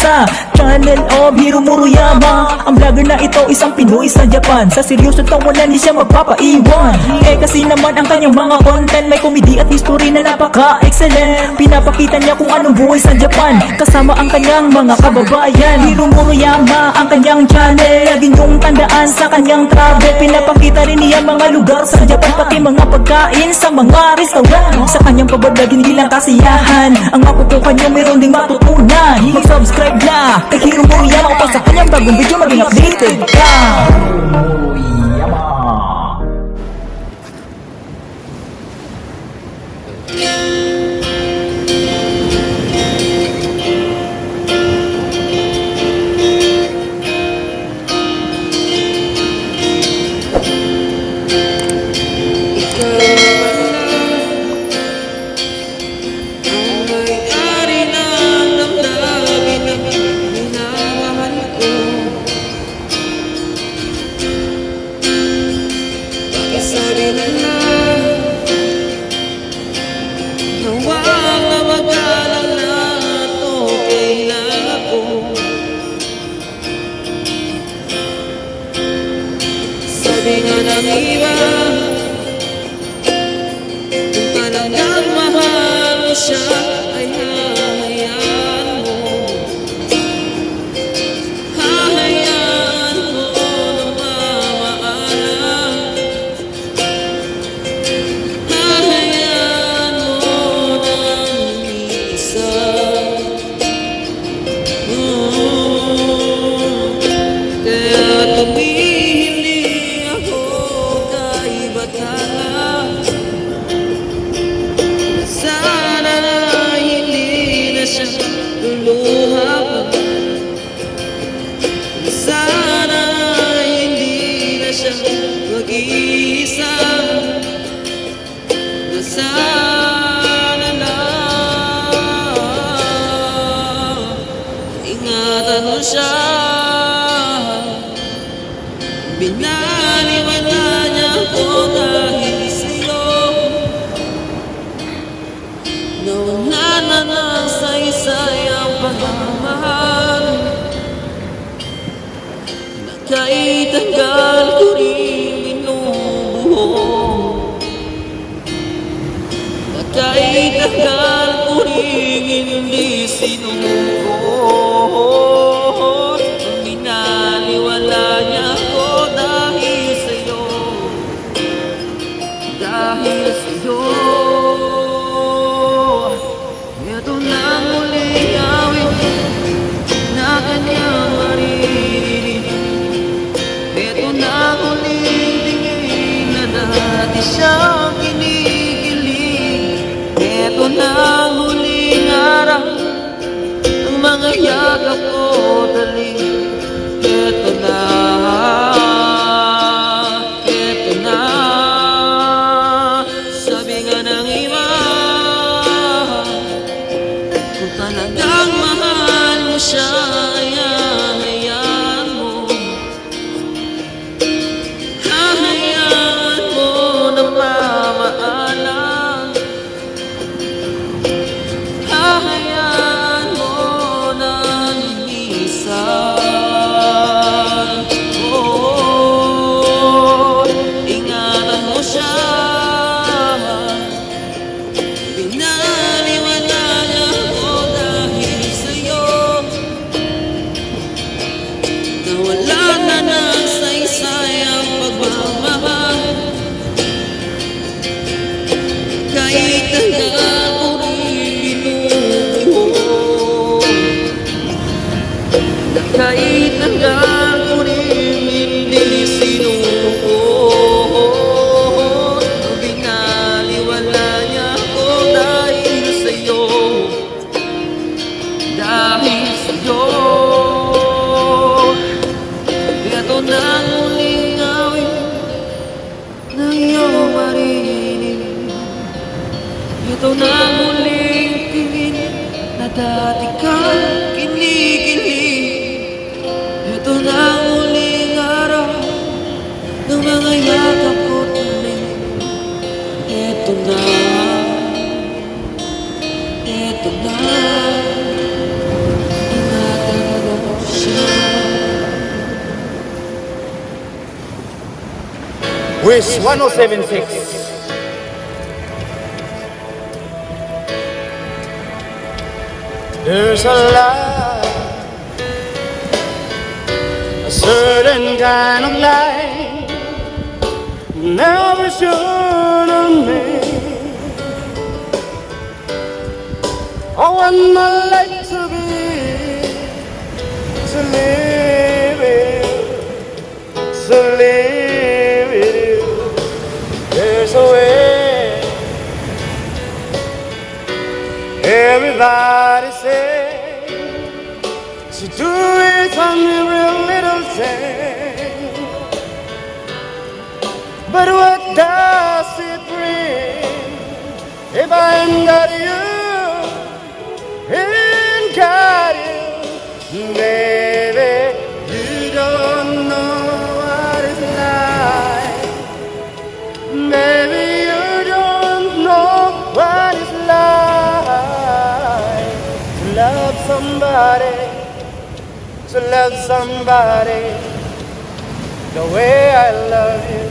dançar. Sa channel of Hiro Muruyama Ang vlogger na ito isang Pinoy sa Japan. Sa seryoso tawanan di siya magpapaiwan Eh kasi naman ang kanyang mga content May comedy at history na napaka-excellent. Pinapakita niya kung anong buhay sa Japan Kasama ang kanyang mga kababayan. Hiro Muruyama ang kanyang channel. Lagi niyong tandaan sa kanyang travel. Pinapakita rin niya mga lugar sa Japan Pati mga pagkain sa mga restaurant. Sa kanyang pabablog hindi lang kasiyahan. Ang makukuha niyo meron ding matutunan. Mag-subscribe na. Kay Hiro Muruyama Kapag sa kanyang bagong video maging updated. Ka Ingatan mo siya. Binaliwala niya ako dahil sa'yo. Nawala na ng saysay ang pagmamahal. Na kahit tagal ko rin binubuo. Na kahit tagal ko rin hindi sinuko dati siyang kinikilig. Ito na huling araw ang mga yakap ko dali. Ito na Ito na. Sabi nga ng iba Kung talagang mahal mo siya dati kang kinikilig Ito na ang huling araw ng mga yakap ko tuloy Ito na, ito na. Tinatanong Wish 1076 There's a light, a certain kind of light, never shone on me. I want my light to be, to live But what does it bring if I ain't got you? Ain't got you, baby. You don't know what it's like. Maybe you don't know what it's like to love somebody, to love somebody the way I love you.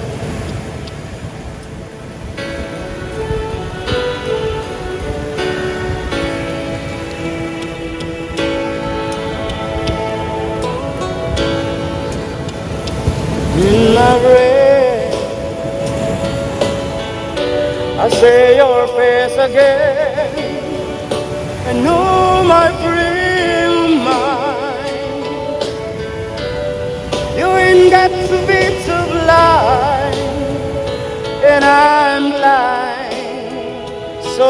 Say your face again. and know my of mind. You ain't got to be too blind, and I'm blind, so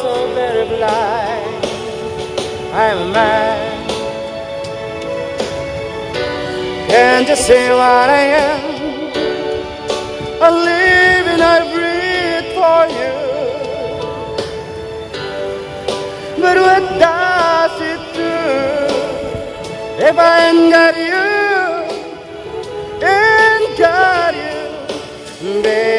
so very blind. I'm a. Can't you see what I am? I live and I But what it if I ain't got you? Ain't got you, baby.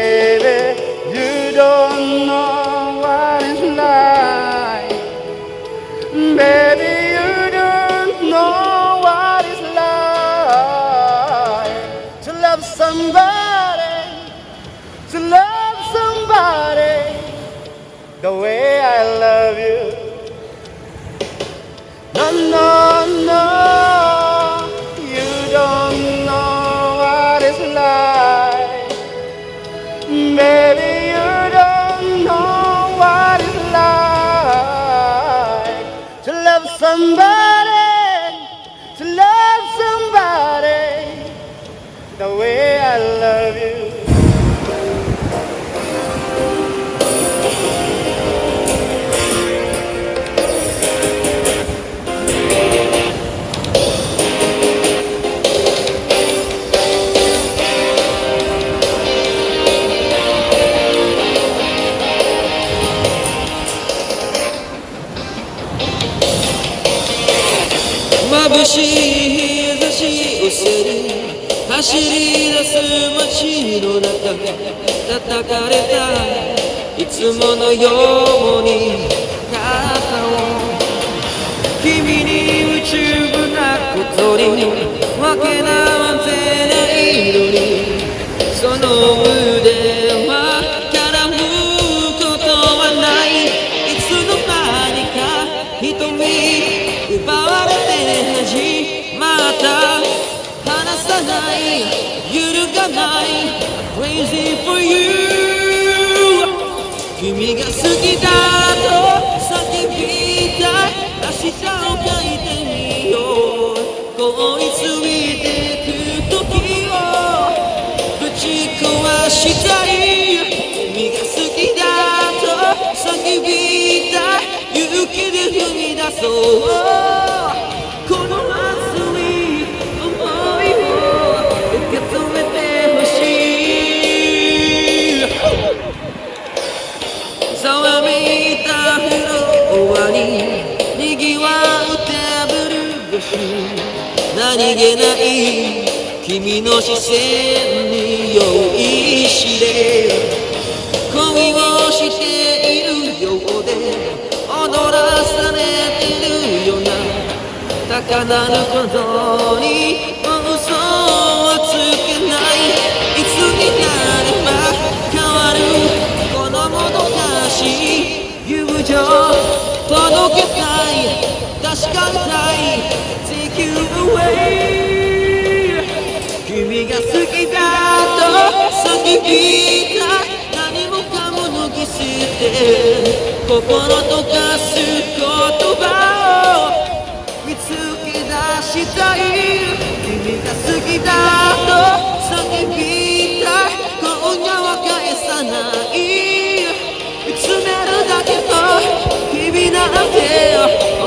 眩しい日差しを背に走り出す街の中叩かれた。いつものように肩を君に夢中なことにわけなんてない君が好きだと叫びたい。明日を書いてみよう。凍りついてく時をぶち壊したい。君が好きだと叫びたい。勇気で踏み出そう。賑わうテーブル越し何気ない君の視線に酔いしれ恋をしているようで踊らされてるような高鳴ることに確かめたい Take you away 君が好きだと叫びたい何もかも脱ぎ捨て心溶かす言葉を見つけ出したい君が好きだと叫びたい今夜は返さない見つめるだけと日々なんてよ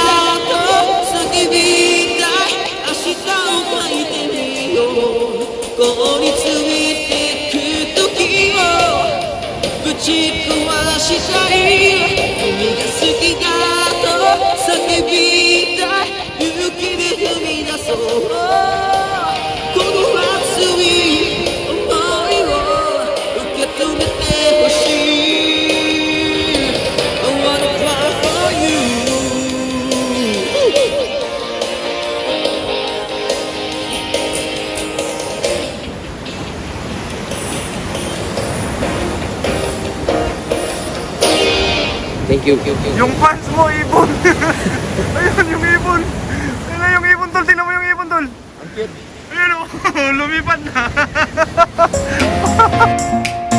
it, who will she say? Yung fans mo, ibon. Ayun, yung ibon. Ayun, yung ibon, tol. Tingnan mo yung ibon, tol. Ang cute. Ayun, oh. lumipad na.